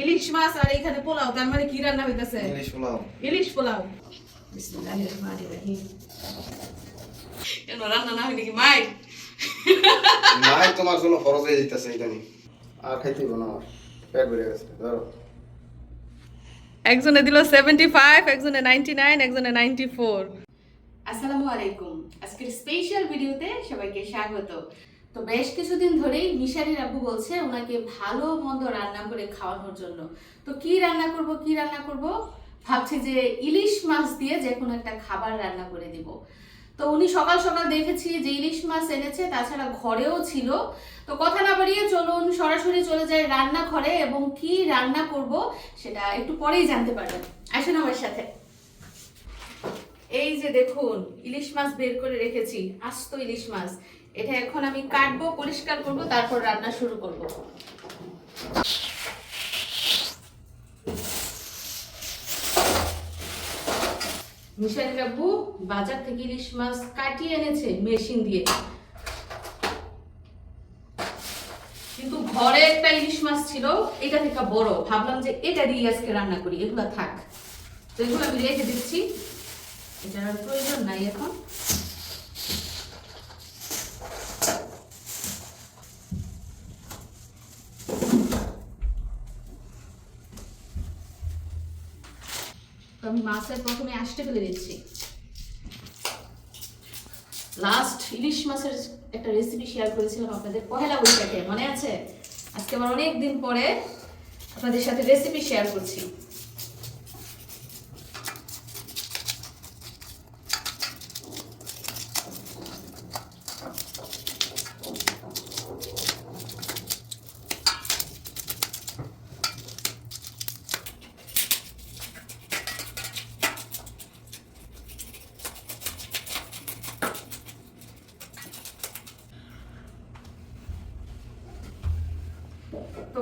ইলিশ মাছ আর এখানে পোলাও তার মানে কি রান্না হইতাছে? ইলিশ পোলাও। ইলিশ পোলাও। বিসমিল্লাহির রহমানির রহিম। কেন রান্না না হইলে কি মাই? নাই তোমার জন্য খরচ হয়ে যেতেছে এটা আর খাইতে না আমার পেট বেড়ে গেছে ধরো। একজনে দিল সেভেন্টি ফাইভ একজনে নাইনটি নাইন একজনে নাইনটি ফোর আসসালামু আলাইকুম। আজকের স্পেশাল ভিডিওতে সবাইকে স্বাগত। তো বেশ কিছুদিন ধরেই মিশারির আব্বু বলছে ওনাকে ভালো মন্দ রান্না করে খাওয়ানোর জন্য। তো কি রান্না করব, কি রান্না করব? ভাবছি যে ইলিশ মাছ দিয়ে যে কোনো একটা খাবার রান্না করে দিব। তো উনি সকাল সকাল দেখেছি যে ইলিশ মাছ এনেছে, তাছাড়া ঘরেও ছিল। তো কথা না বাড়িয়ে চলুন, সরাসরি চলে যাই রান্নাঘরে এবং কি রান্না করব সেটা একটু পরেই জানতে পারবেন। আসুন আমার সাথে। এই যে দেখুন, ইলিশ মাছ বের করে রেখেছি, আস্ত ইলিশ মাছ। এটা এখন আমি কাটবো, পরিষ্কার করব, তারপর রান্না শুরু করব। মিশালি বাবু বাজার থেকে ইলিশ মাছ কাটিয়ে এনেছে, মেশিন দিয়ে। কিন্তু ঘরে একটা ইলিশ মাছ ছিল, এটা থেকে বড়। ভাবলাম যে এটা দিয়ে আজকে রান্না করি, এগুলা থাক। তো এগুলো আমি রেখে দিচ্ছি। এটার প্রয়োজন নাই এখন। তো আমি মাছের প্রথমে আসতে ফেলে দিচ্ছি। লাস্ট ইলিশ মাছের একটা রেসিপি শেয়ার করেছিলাম আপনাদের। পহেলা বৈশাখে, মনে আছে? আজকে আমার অনেক দিন পরে আপনাদের সাথে রেসিপি শেয়ার করছি।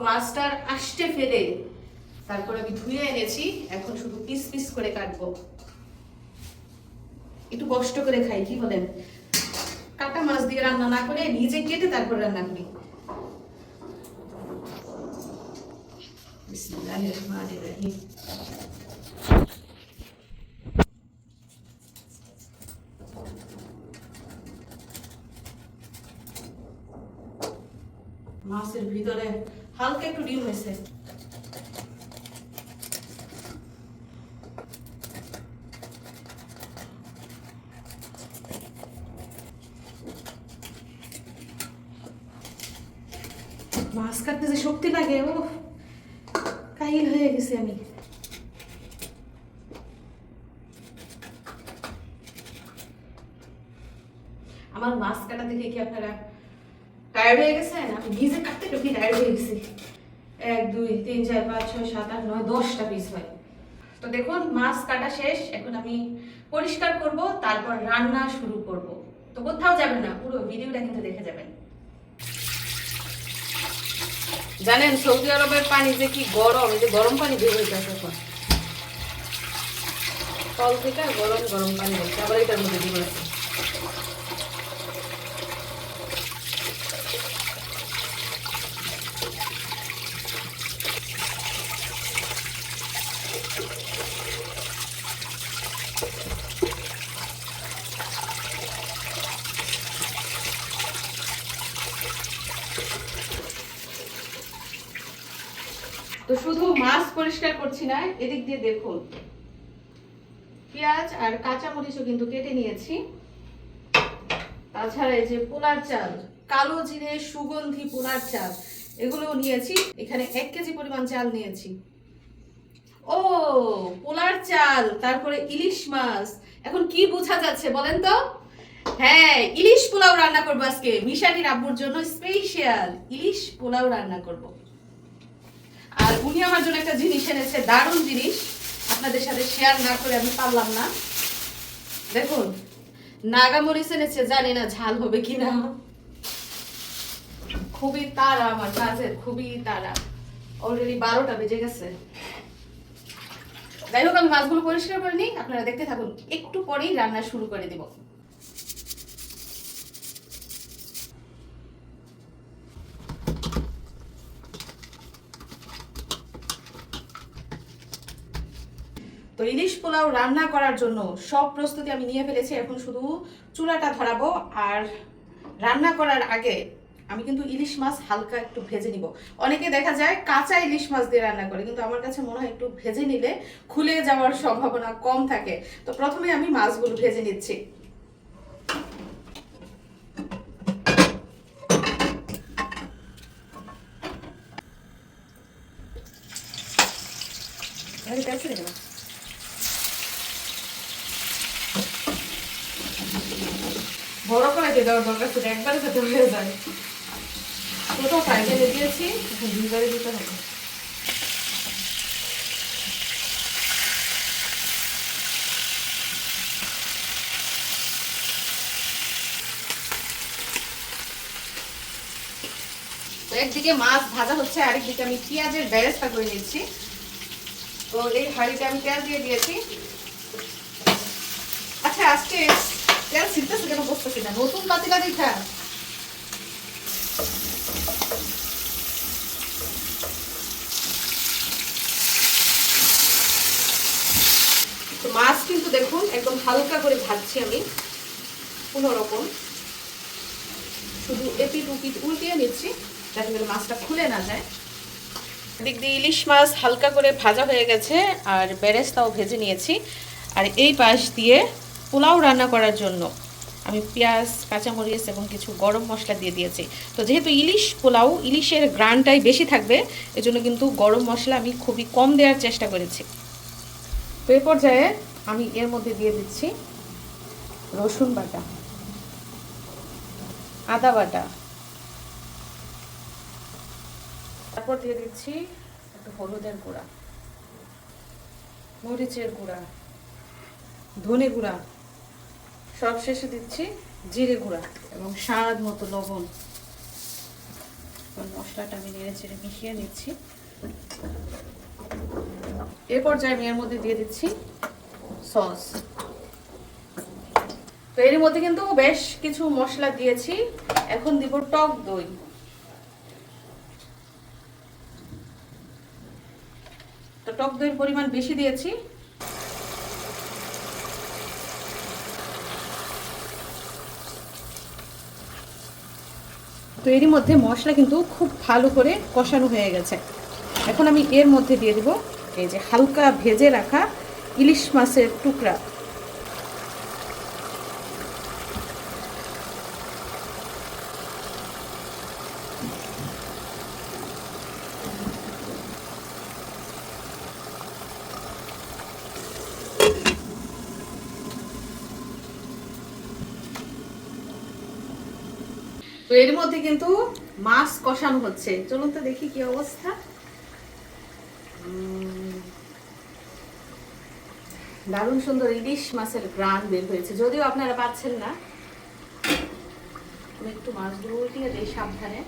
মাছটার আষ্টে ফেলে তারপর আমি ধুয়ে এনেছি, এখন শুধু পিস পিস করে কাটবো। একটু কষ্ট করে খাই, কি বলেন? কাটা মাছ দিয়ে রান্না না করে নিজে কেটে তারপর রান্না করি। বিসমিল্লাহির রহমানির রহিম মাছের ভিতরে হালকা একটু ডিম হয়েছে মাছ কাটতে যে শক্তি লাগে ও কাইল হয়ে গেছি আমি। আমার মাছ কাটা দেখে কি আপনারা টায়ার্ড হয়ে গেছেন? আমি নিজে কাটতে কাটতে টায়ার্ড হয়ে গেছি। এক, দুই, তিন, চার, পাঁচ, ছয়, সাত, আট, নয়, দশটা পিস হয়। তো দেখুন, মাছ কাটা শেষ, এখন আমি পরিষ্কার করব, তারপর রান্না শুরু করব। তো কোথাও যাবেন না, পুরো ভিডিওটা কিন্তু দেখে যাবেন। জানেন, সৌদি আরবের পানি যে কি গরম, এই যে গরম পানি বের যাচ্ছে এখন। কল থেকে গরম গরম পানি হচ্ছে আবার এটার মধ্যে দিব আছে তো শুধু মাছ পরিষ্কার করছি না, এদিক দিয়ে দেখুন। পেঁয়াজ আর কাঁচা মরিচও কিন্তু কেটে নিয়েছি। তাছাড়া এই যে পোলার চাল, কালো জিরে সুগন্ধি পোলার চাল, এগুলোও নিয়েছি। এখানে এক কেজি পরিমাণ চাল নিয়েছি। ও, পোলার চাল, তারপরে ইলিশ মাছ। এখন কি বোঝা যাচ্ছে বলেন তো? হ্যাঁ ইলিশ পোলাও রান্না করব আজকে। মিশানির আব্বুর জন্য স্পেশাল ইলিশ পোলাও রান্না করব। আর উনি আমার জন্য একটা জিনিস এনেছে, দারুণ জিনিস। আপনাদের সাথে শেয়ার না করে আমি পারলাম না। দেখুন, নাগামরিচ এনেছে, জানি না ঝাল হবে কিনা। খুবই তাড়া আমার কাজের খুবই তাড়া অলরেডি বারোটা বেজে গেছে। যাই হোক, আমি মাছগুলো পরিষ্কার করে নিই। আপনারা দেখতে থাকুন, একটু পরেই রান্না শুরু করে দিব। তো ইলিশ পোলাও রান্না করার জন্য সব প্রস্তুতি আমি নিয়ে ফেলেছি। এখন শুধু চুলাটা ধরাবো আর রান্না করার আগে আমি কিন্তু ইলিশ মাছ হালকা একটু ভেজে নিব। অনেকে দেখা যায় কাঁচা ইলিশ মাছ দিয়ে রান্না করে, কিন্তু আমার কাছে মনে হয় একটু ভেজে নিলে খুলে যাওয়ার সম্ভাবনা কম থাকে। তো প্রথমে আমি মাছগুলো ভেজে নিচ্ছি। আরে কাছে রেখে দাও। বড় করে দেওয়ার দরকার একবারে যায় দিয়েছি দুইবারে দিতে হবে। একদিকে মাছ ভাজা হচ্ছে আরেকদিকে আমি পেঁয়াজের বেরেস্তা করে নিচ্ছি। তো এই হাঁড়িতে আমি তেল দিয়ে দিয়েছি। আচ্ছা আজকে তেল ছিটতেছে কেন বসতেছি না নতুন পাতিলা দেখা তো মাছ কিন্তু দেখুন, একদম হালকা করে ভাজছি আমি। কোনো রকম। শুধু এপিট উপিট উল্টিয়ে নিচ্ছি, যাতে করে মাছটা খুলে না যায়। দিক দিয়ে ইলিশ মাছ হালকা করে ভাজা হয়ে গেছে, আর বেরেস্তাও ভেজে নিয়েছি। আর এই পাশ দিয়ে পোলাও রান্না করার জন্য আমি পেঁয়াজ, কাঁচামরিচ এবং কিছু গরম মশলা দিয়ে দিয়েছি। তো যেহেতু ইলিশ পোলাও, ইলিশের গ্রানটাই বেশি থাকবে, এজন্য কিন্তু গরম মশলা আমি খুবই কম দেওয়ার চেষ্টা করেছি। তো এই পর্যায়ে আমি এর মধ্যে দিয়ে দিচ্ছি রসুন বাটা, আদা বাটা। তারপর দিয়ে দিচ্ছি একটু হলুদের গুঁড়া, মরিচের গুঁড়া, ধনে গুঁড়া সব শেষে দিচ্ছি জিরে গুঁড়া এবং স্বাদ মতো লবণ। মশলাটা আমি নেড়ে চেড়ে মিশিয়ে নিচ্ছি। এ পর্যায়ে আমি এর মধ্যে দিয়ে দিচ্ছি সস। তো এর মধ্যে কিন্তু বেশ কিছু মশলা দিয়েছি। এখন দিব টক দই। তো টক দইয়ের পরিমাণ বেশি দিয়েছি। তো এরই মধ্যে মশলা কিন্তু খুব ভালো করে কষানো হয়ে গেছে। এখন আমি এর মধ্যে দিয়ে দেবো এই যে হালকা ভেজে রাখা ইলিশ মাছের টুকরা তো এর মধ্যে কিন্তু মাছ হচ্ছে। চলুন তো দেখি কি অবস্থা। দারুণ সুন্দর ইলিশ মাছের গ্রান বের হয়েছে। যদিও আপনারা পাচ্ছেন না আমি একটু মাছগুলো উল্টিয়ে দিই সাবধানে।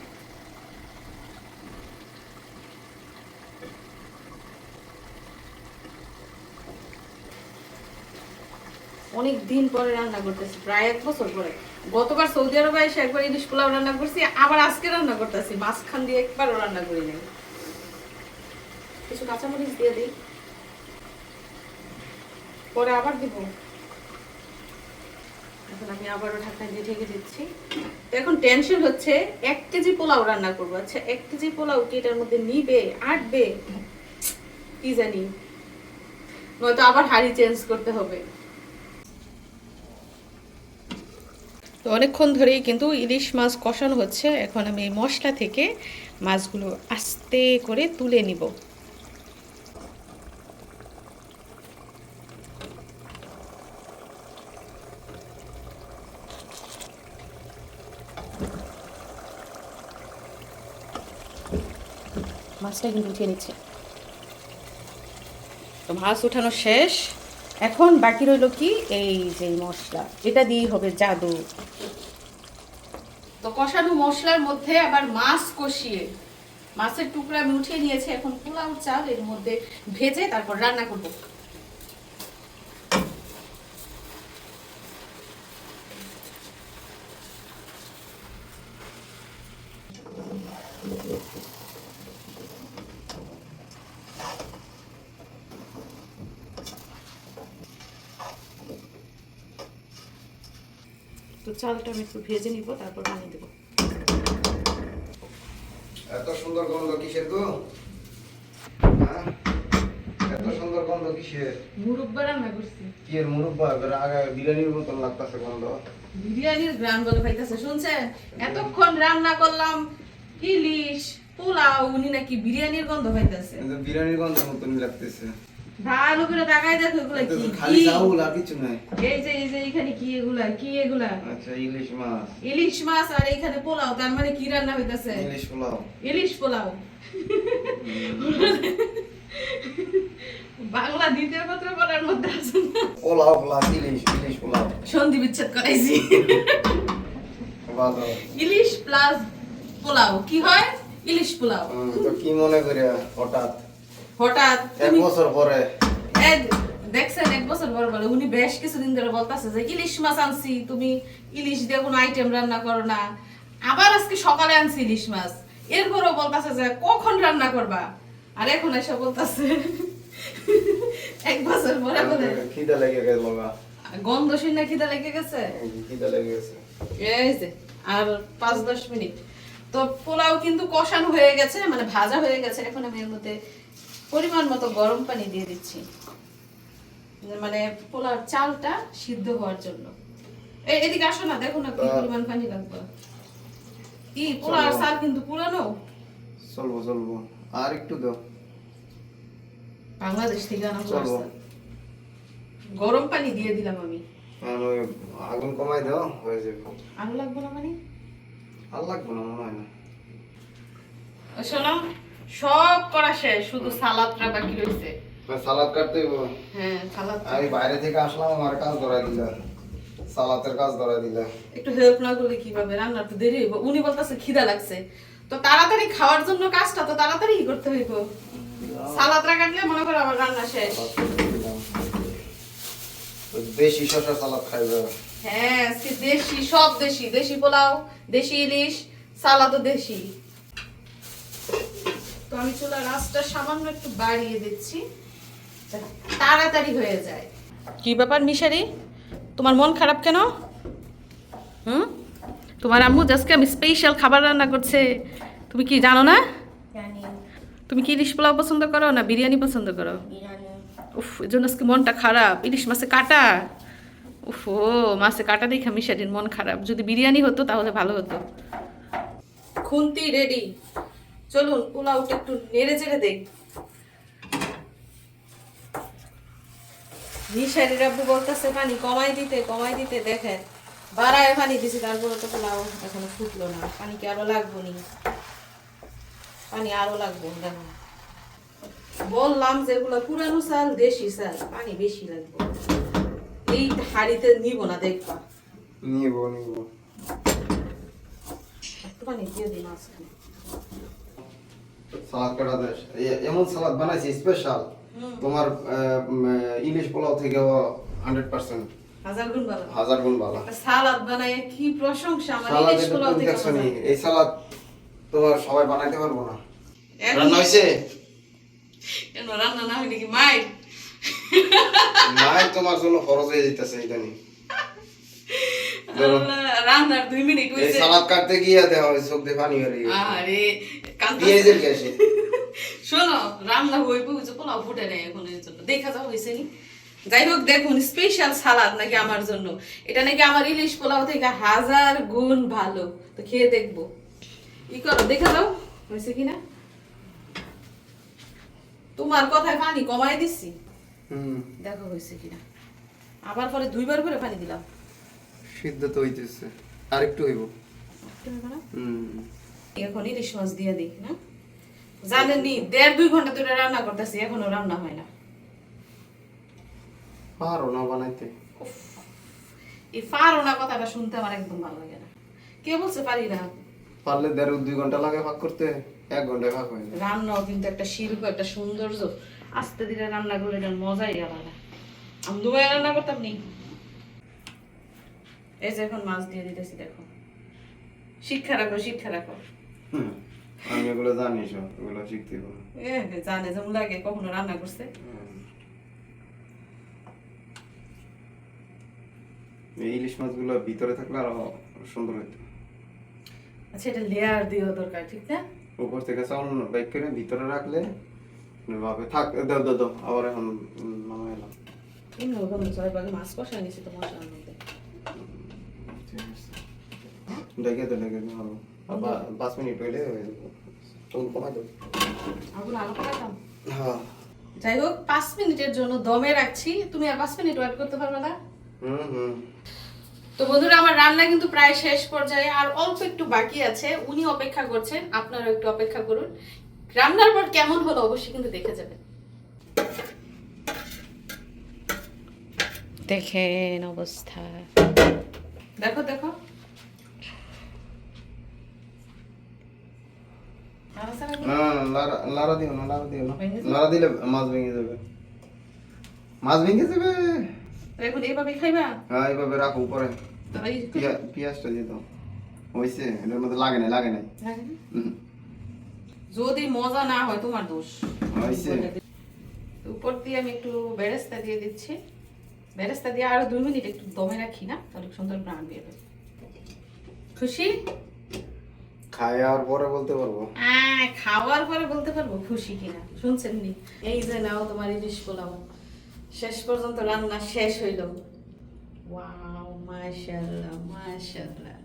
অনেক দিন পরে রান্না করতেছি, প্রায় এক বছর পরে। গতবার সৌদি আরবে এসে একবার ইলিশ পোলাও রান্না করছি, আবার আজকে রান্না করতেছি। মাঝখান দিয়ে একবারও রান্না করি নাই। কিছু কাঁচামরিচ দিয়ে দিই। পরে আবার দিব। এখন আমি আবারও দিয়ে ঢেকে দিচ্ছি। এখন টেনশন হচ্ছে, এক কেজি পোলাও রান্না করব। আচ্ছা এক কেজি পোলাও কি এটার মধ্যে নিবে, আটবে? কি জানি। নয়তো আবার হাড়ি চেঞ্জ করতে হবে। তো অনেকক্ষণ ধরেই কিন্তু ইলিশ মাছ কষানো হচ্ছে। এখন আমি এই মশলা থেকে মাছগুলো আস্তে করে তুলে নিব। মাছটা কিন্তু উঠিয়ে নিচ্ছে। তো মাছ উঠানো শেষ। এখন বাকি রইল কি এই যে মশলা, এটা দিয়েই হবে জাদু। তো কষানো মশলার মধ্যে আবার মাছ কষিয়ে, মাছের টুকরা আমি উঠিয়ে নিয়েছি, এখন পোলাও, চাল এর মধ্যে ভেজে তারপর রান্না করব। চালটা আমি একটু ভেজে নিব তারপর পানি দেবো। এত সুন্দর গন্ধ কিসের গো? হ্যাঁ? এত সুন্দর গন্ধ কিসের? মুরব্বা রান্না করছি কি এর মুরব্বা? আগে বিরিয়ানির মতন লাগতেছে গন্ধ। বিরিয়ানির গ্রাম বলে পাইতেছে শুনছেন? এতক্ষণ রান্না করলাম ইলিশ পোলাও উনি নাকি বিরিয়ানির গন্ধ পাইতেছে বিরিয়ানির গন্ধ মতনই লাগতেছে। ভালো করে তাকাই দেখো এগুলা কি খালি কি? চাউল আর কিছু নাই। এই যে এই যে এখানে কি এগুলা কি এগুলা? আচ্ছা ইলিশ মাছ। ইলিশ মাছ আর এখানে পোলাও তার মানে কি রান্না হইতাছে? ইলিশ পোলাও। ইলিশ পোলাও। বাংলা দ্বিতীয় পত্র পড়ার মধ্যে আছে না? পোলাও ইলিশ ইলিশ পোলাও। সন্ধি বিচ্ছেদ করাইছি। ভালো। ইলিশ প্লাস পোলাও কি হয়? ইলিশ পোলাও। তো কি মনে করে হঠাৎ? হঠাৎ এক বছর পরে। এক- দেখছেন এক বছর পর বলে উনি বেশ কিছুদিন ধরে বলতেছে যে ইলিশ মাছ আনছি তুমি ইলিশ দিয়ে কোনো আইটেম রান্না করো না। আবার আজকে সকালে আনছি ইলিশ মাছ। এরপরও বলতেছে যে কখন রান্না করবা? আর এখন এসে বলতেছে এক বছর পরে বলে খিদে লেগে গেল গন্ধ শুনে খিদে লেগে গেছে? খিদে লেগে গেছে। এই যে আর পাঁচ দশ মিনিট। তো পোলাও কিন্তু কষানো হয়ে গেছে মানে ভাজা হয়ে গেছে এখন আমি এর মধ্যে পরিমাণ মতো গরম পানি দিয়ে দিচ্ছি। মানে পোলার চালটা সিদ্ধ হওয়ার জন্য। এই এদিকে আসো না দেখো না কি পরিমাণ পানি লাগবে। কি পোলার চলো। কিন্তু পুরানো? চলবো চলবো। আর একটু দাও। বাংলাদেশ থেকে আনা। গরম পানি দিয়ে দিলাম আমি। আগুন কমাই দাও হয়ে যাবে। আরও লাগবে না মানে? আর লাগবে না মনে হয় না। শোনো সব করা শেষ শুধু সালাদটা বাকি রয়েছে সালাদ কাটতে হ্যাঁ সালাদ আমি বাইরে থেকে আসলাম আমার কাজ ধরাই দিলা। সালাতের কাজ ধরাই দিলা। একটু হেল্প না করলে কীভাবে? রান্নার তো দেরি হইব। উনি বলতেছে খিদা লাগছে। তো তাড়াতাড়ি খাওয়ার জন্য কাজটা তো তাড়াতাড়ি করতে হইব। সালাদটা কাটলে মনে করো আমার রান্না শেষ। দেশি শশা সালাদ খাইবে। হ্যাঁ দেশি সব দেশি। দেশি পোলাও দেশি ইলিশ সালাদও দেশি। তো আমি চুলার আঁচটা সামান্য একটু বাড়িয়ে দিচ্ছি। তাড়াতাড়ি হয়ে যায়। কি ব্যাপার মিশারি তোমার মন খারাপ কেন? হুম? তোমার আম্মু আজকে আমি স্পেশাল খাবার রান্না করছে। তুমি কি জানো না? জানি। তুমি কি ইলিশ পোলাও পছন্দ করো না বিরিয়ানি পছন্দ করো? বিরিয়ানি। উফ এর জন্য আজকে মনটা খারাপ। ইলিশ মাছে কাটা। উফ ও মাছে কাটা দেখে মিশারির মন খারাপ। যদি বিরিয়ানি হতো তাহলে ভালো হতো। খুন্তি রেডি চলুন পোলাওটা একটু নেড়ে চেড়ে দেখ মিশারির আব্বু বলতেছে পানি কমাই দিতে কমাই দিতে দেখেন। বাড়ায় পানি দিছি তারপরে তো পোলাও এখনও ফুটলো না। পানি কি আরও লাগবো নি? পানি আরও লাগবো দেখো বললাম যেগুলো পুরানো চাল দেশি চাল পানি বেশি লাগবে। এই হাড়িতে নিব না দেখবা। নিব নিব। একটু পানি দিয়ে দিন মাঝখানে সালাদ কাটা এমন সালাদ বানাইছি স্পেশাল তোমার ইলিশ পোলাও থেকেও হান্ড্রেড পার্সেন্ট হাজার গুণ ভালো। হাজার গুণ ভালো। সালাদ বানায় কি প্রশংসা আমার ইলিশ পোলাও থেকে। এই সালাদ তোমার সবাই বানাইতে পারব না। রান্না হয়েছে কেন রান্না না হইলে কি মাইর নাই তোমার জন্য খরচ হয়ে যেতেছে এটা নিয়ে। রান্নার দুই মিনিট হইছে। সালাদ কাটতে গিয়ে দেখা চোখ দিয়ে পানি বেরিয়ে আরে পেঁয়াজের গ্যাসে শোনো রান্না হইব হইছে পোলাও ফুটে নেই এখন এর জন্য। দেখা যাও হয়েছে নি? যাই হোক দেখুন স্পেশাল সালাদ নাকি আমার জন্য। এটা নাকি আমার ইলিশ পোলাও থেকে হাজার গুণ ভালো। তো খেয়ে দেখব। ই করো দেখা দাও হয়েছে কিনা? তোমার কথায় পানি কমাই দিচ্ছি হুম। দেখো হয়েছে কিনা। আবার পরে দুইবার করে পানি দিলাম। সিদ্ধ তো হইতেছে। আর একটু হইব। এখন ইলিশ মাছ দিয়ে দিই না? জানেননি দেড় দুই ঘণ্টা ধরে রান্না করতেছি এখনও রান্না হয় না। পারো না বানাইতে। এই পারো না কথাটা শুনতে আমার একদম ভালো লাগে না। কে বলছে পারি না? পারলে দেড় দুই ঘণ্টা লাগে ভাগ করতে এক ঘন্টায় ভাগ হয়ে রান্নাও কিন্তু একটা শিল্প একটা সৌন্দর্য। আস্তে ধীরে রান্না করলে মজাই আলাদা। আমি দুবাই রান্না করতাম নি? এই যে এখন মাছ দিয়ে দিতেছি দেখো। শিক্ষা রাখো শিক্ষা রাখো। আমি এগুলো জানি সব এগুলো শিখতে হবে। এ জানে যেমন লাগে কখনো রান্না করছে। এই ইলিশ মাছগুলো ভিতরে থাকলে আরও সুন্দর হতো আচ্ছা এটা লেয়ার দিও দরকার ঠিক না? উপর থেকে চাউল বাইক করে ভিতরে রাখলে ভাবে থাক দাও দাও দাও আবার এখন উম, নামাই এলাম অন্য কোনো ছয় ভাগে মাছ কষা নিছি তো মশলার মধ্যে। ডেকে তো ডেকে হবে আর পা- পাঁচ মিনিট হইলে হয়ে কমাই দাও। আগুন আলো পাঠাতাম হ্যাঁ। যাই হোক পাঁচ মিনিটের জন্য দমে রাখছি। তুমি আর পাঁচ মিনিট ওয়েট করতে পারবে না। হুম হুম। তো বন্ধুরা আমার রান্না কিন্তু প্রায় শেষ পর্যায়ে। আর অল্প একটু বাকি আছে। উনি অপেক্ষা করছেন। আপনারা একটু অপেক্ষা করুন। রান্নার পর কেমন হলো অবশ্যই কিন্তু দেখে যাবেন। দেখেন অবস্থা। দেখো দেখো নাড়াচাড়া কি? না না না, লারা লারা দিও না লারা দিও না লারা দিলে মাছ ভেঙে যাবে। মাছ ভেঙে যাবে। এখন এইভাবে খাইবা? হ্যাঁ এইভাবে রাখো উপরে। পেঁয়াজটা দিয়ে দাও। হয়েছে এটার মধ্যে লাগে না লাগে নাই। যদি মজা না হয় তোমার দোষ। হয়েছে উপর দিয়ে আমি একটু বেরেস্তা দিয়ে দিচ্ছি। বেরেস্তা দিয়ে আরও দুই মিনিট একটু দমে রাখি না তাহলে সুন্দর প্রাণ বেরোবে খুশি? খাই আর পরে বলতে পারব? আহ, খাওয়ার পরে বলতে পারব খুশি কিনা? শুনছেন নি এই যে নাও তোমার ইলিশ পোলাও। শেষ পর্যন্ত রান্না শেষ হইল। ওয়াও মাশাআল্লাহ মাশাআল্লাহ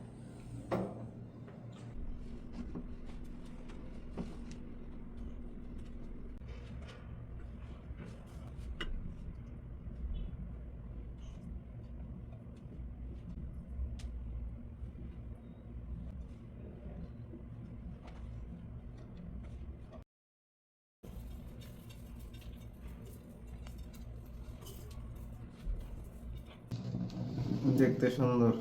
দেখতে সুন্দর।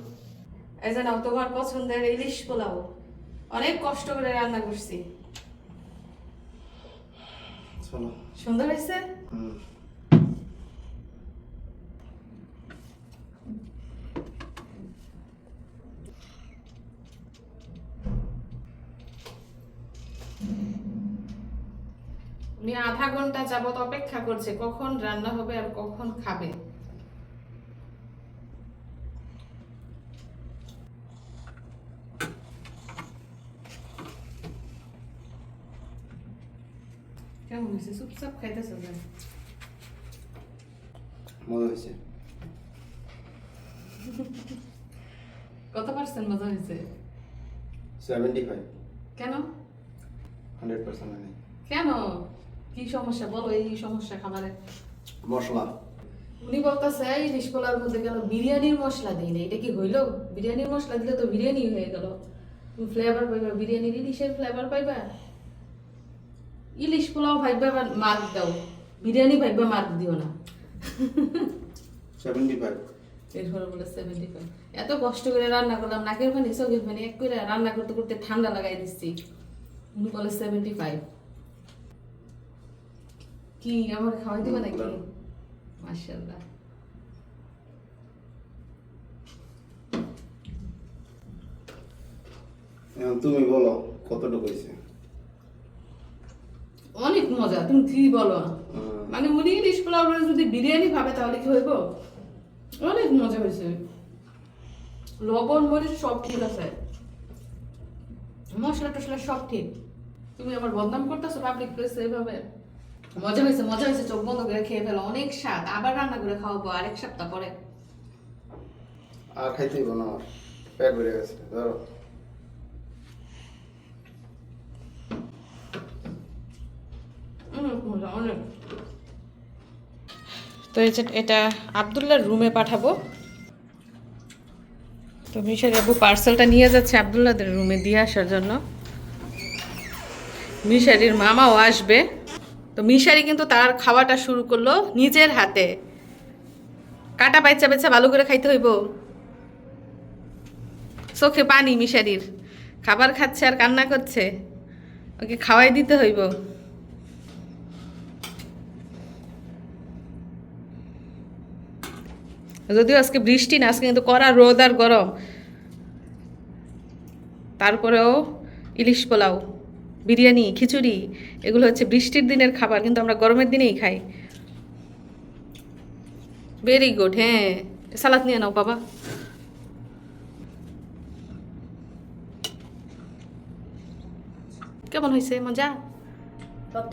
এই যে নাও তোমার পছন্দের ইলিশ পোলাও। অনেক কষ্ট করে রান্না করছি। চলো। সুন্দর হয়েছে? উনি আধা ঘণ্টা যাবত অপেক্ষা করছে কখন রান্না হবে আর কখন খাবে। হয়েছে চুপচাপ খাইতেছে। মজা হয়েছে কত পার্সেন্ট মজা হয়েছে সেভেন্টি ফাইভ কেন হান্ড্রেড পার্সেন্ট নেই কেন কি সমস্যা বলো এই সমস্যা খাবারে মশলা উনি বলতেছে ইলিশ পোলার মধ্যে কেন বিরিয়ানির মশলা দিই না এটা কি হইল বিরিয়ানির মশলা দিলে তো বিরিয়ানি হয়ে গেল তুমি ফ্লেভার পাইবা বিরিয়ানির ইলিশের ফ্লেভার পাইবা ইলিশ পোলাও ভাইবা মার্ক দাও। বিরিয়ানি ভাইবা মার্ক দিও না। সেভেন্টি ফাইভ এরপরে বলে সেভেন্টি ফাইভ এত কষ্ট করে রান্না করলাম নাকের পানি চোখের পানি এক করে রান্না করতে করতে ঠান্ডা লাগাই দিচ্ছি। উনি বলে সেভেন্টি ফাইভ কি আমার খাওয়াই দিবে নাকি? মার্শাল্লাহ তুমি বলো কতটুকু হয়েছে? অনেক মজা তুমি কি বলো। মানে উনি ইলিশ পোলাও যদি বিরিয়ানি ভাবে তাহলে কি হইব? অনেক মজা হয়েছে। লবণ মরিচ সব ঠিক আছে। মশলা টশলা সব ঠিক। তুমি আমার বদনাম করতেছো পাবলিক প্লেসে এভাবে। মজা হয়েছে মজা হয়েছে চোখ বন্ধ করে খেয়ে ফেলো। অনেক স্বাদ। আবার রান্না করে খাওয়াবো আরেক সপ্তাহ পরে। আর খাইতেই না আমার। পেট বেড়ে গেছে ধরো অনেক তো এটা আবদুল্লার রুমে পাঠাবো। তো মিশারি আবু পার্সেলটা নিয়ে যাচ্ছে আবদুল্লাদের রুমে দিয়ে আসার জন্য। মিশারির মামাও আসবে। তো মিশারি কিন্তু তার খাওয়াটা শুরু করল নিজের হাতে। কাটা বাইচা বেচা ভালো করে খাইতে হইব। চোখে পানি মিশারির। খাবার খাচ্ছে আর কান্না করছে। ওকে খাওয়াই দিতে হইব। যদিও আজকে বৃষ্টি না আজকে কিন্তু কড়া রোদ আর গরম। তারপরেও ইলিশ পোলাও বিরিয়ানি খিচুড়ি এগুলো হচ্ছে বৃষ্টির দিনের খাবার কিন্তু আমরা গরমের দিনেই খাই। ভেরি গুড হ্যাঁ। সালাদ নিয়ে নাও বাবা। কেমন হয়েছে? মজা? সব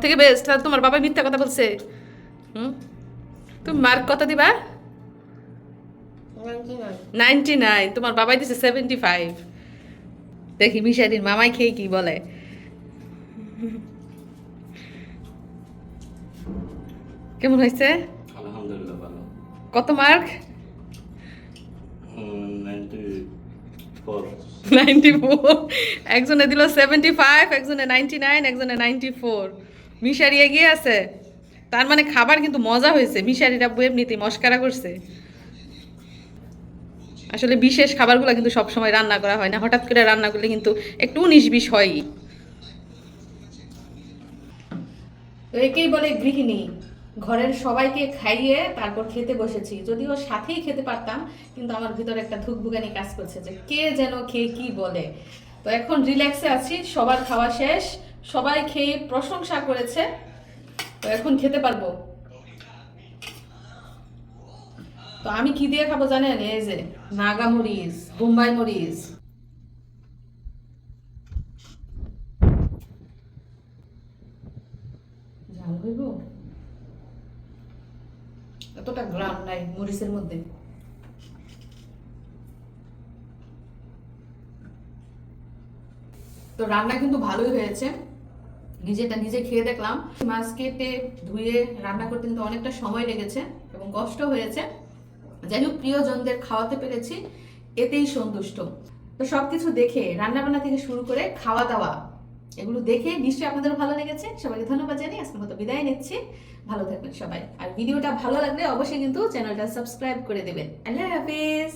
থেকে বেস্ট বেস্ট তোমার বাবা মিথ্যা কথা বলছে। হুম? তুমি মার্ক কত দিবা? নাইনটি নাইন তোমার বাবাই দিছে সেভেন্টি ফাইভ দেখি মিশারির মামাই খেয়ে কি বলে। কেমন হয়েছে? আলহামদুলিল্লাহ ভালো। কত mark? Ninety four ninety four একজনে দিল সেভেন্টি ফাইভ একজনে নাইনটি নাইন একজনে নাইনটি ফোর মিশারি এগিয়ে আছে। তার মানে খাবার কিন্তু মজা হয়েছে। মিশারিরা এমনিতেই মস্কারা করছে। আসলে বিশেষ খাবারগুলো কিন্তু সবসময় রান্না করা হয় না। হঠাৎ করে রান্না করলে কিন্তু একটু উনিশ বিশ হয়ই তো একেই বলে গৃহিণী। ঘরের সবাইকে খাইয়ে তারপর খেতে বসেছি। যদিও সাথেই খেতে পারতাম, কিন্তু আমার ভিতরে একটা ধুকভুকানি কাজ করছে যে কে যেন খেয়ে কি বলে। তো এখন রিল্যাক্সে আছি, সবার খাওয়া শেষ, সবাই খেয়ে প্রশংসা করেছে, তো এখন খেতে পারব। তো আমি কি দিয়ে খাব জানেন? এই যে নাগা মরিচ। বোম্বাই মরিচ এতটা গ্রাম নাই মরিচের মধ্যে। তো রান্না কিন্তু ভালোই হয়েছে। নিজেটা নিজে খেয়ে দেখলাম। মাছ কেটে ধুয়ে রান্না করতে কিন্তু অনেকটা সময় লেগেছে এবং কষ্ট হয়েছে। যাই হোক প্রিয়জনদের খাওয়াতে পেরেছি, এতেই সন্তুষ্ট। তো সব কিছু দেখে রান্না বান্না থেকে শুরু করে খাওয়া দাওয়া, এগুলো দেখে নিশ্চয়ই আপনাদের ভালো লেগেছে। সবাইকে ধন্যবাদ জানি আজকের মতো বিদায় নিচ্ছি। ভালো থাকবেন সবাই। আর ভিডিওটা ভালো লাগলে অবশ্যই কিন্তু চ্যানেলটা সাবস্ক্রাইব করে দেবেন। আল্লাহ হাফিজ!